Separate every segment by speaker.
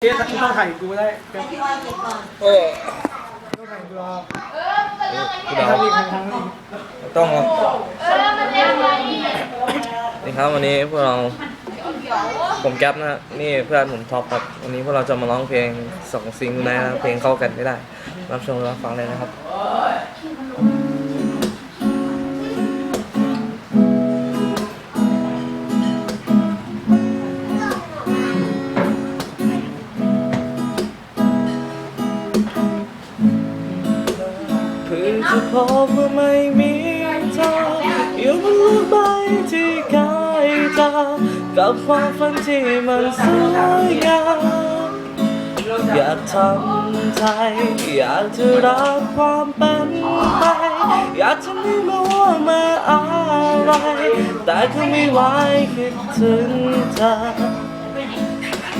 Speaker 1: เอ๊ะต้องถ่ายกูได้ก็
Speaker 2: เออ
Speaker 1: ต้องถ่ายกูรอ
Speaker 2: กูเดา
Speaker 1: ทำอีกครั้งอีก
Speaker 2: ต้องครับนี่ครับวันนี้พวกเรา ผมแก๊ปนะฮะนี่เพื่อนผมท็อปครับ วันนี้พวกเราจะมาร้องเพลงสองซิงค์นะครับเพลงเข้ากันไม่ได้ รับชมรับฟังเลยนะครับ เพิ่งจะพบว่าไม่มีเธออยู่บนโลกใบที่กายตากับความฝันที่มันสวยงามอยากทำใจอยากจะรับความเป็นไปอยากจะไม่รู้ว่ามาอะไร แต่ก็ไม่ไหวคิดถึงเธอ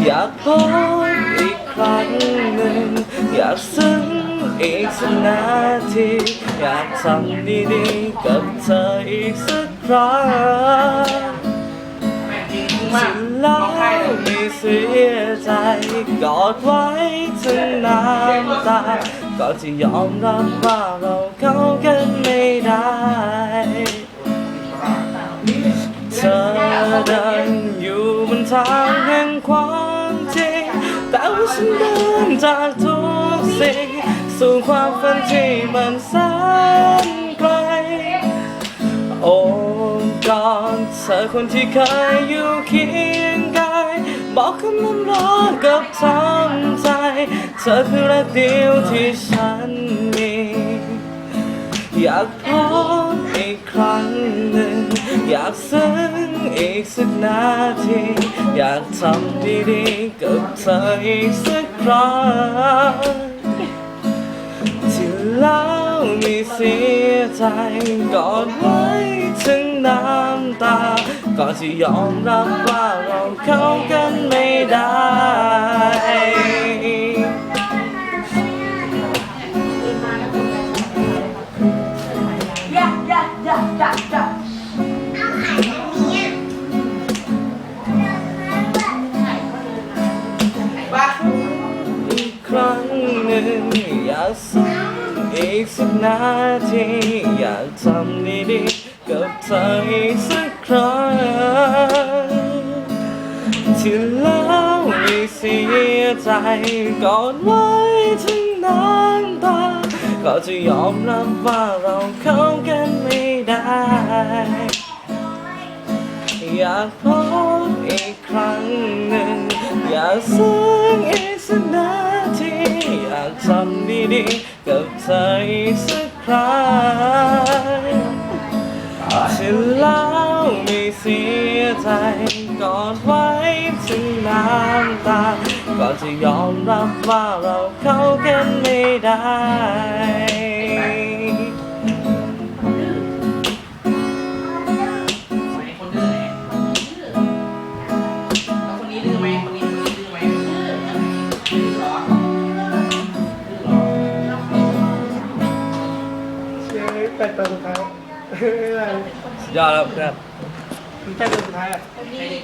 Speaker 2: อยากพบอีกครั้งหนึ่งอยากซึ้ง อีกสักนาทีอยากทำดีๆกับเธออีกสักครั้งสิ้นแล้วไม่เสียใจกอดไว้ถึงน้ำตาก็จะยอมรับว่าเราเข้ากันไม่ได้เธอเดินอยู่บนทางแห่งความจริงแต่ว่าฉันเดินจากทุกสิ่ง สู่ความฝันที่มันแสนไกลโอ้กอดเธอคนที่เคยอยู่เคียงกายบอกคำนั้นรักกับทำใจ เธอคือรักเดียวที่ฉันมีอยากพบอีกครั้งหนึ่ง อยากซึ้งอีกสักนาที อยากทำดีๆกับเธออีกสักครั้ง แล้วม่เสียใจกอดไว้ถึงน้ำตา ก็จะยอมรับว่าเราเข้ากันไม่ได้อีกครั้งหนึ่งอยากซึ้ง อีกสักนาทีอยากทำดีๆกับเธออีกสักครั้งที่แล้วไม่เสียใจกอดไว้ถึงน้ำตาก็จะยอมรับว่าเราเข้ากันไม่ได้ อยากพบอีกครั้งหนึ่ง อยากซึ้งอีกสักนาทีอยากทำดีๆ ใจสักครั้งฉันแล้วไม่เสียใจกอดไว้ถึงน้ำตาก่อนจะยอมรับว่าเราเข้ากันไม่ได้
Speaker 1: แปดตัวสุดท้ายเฮ้ยอะไร
Speaker 2: สุดยอดแล้วเพื่อน
Speaker 1: แปดตัวสุดท้ายอะ
Speaker 3: ใครเด็ก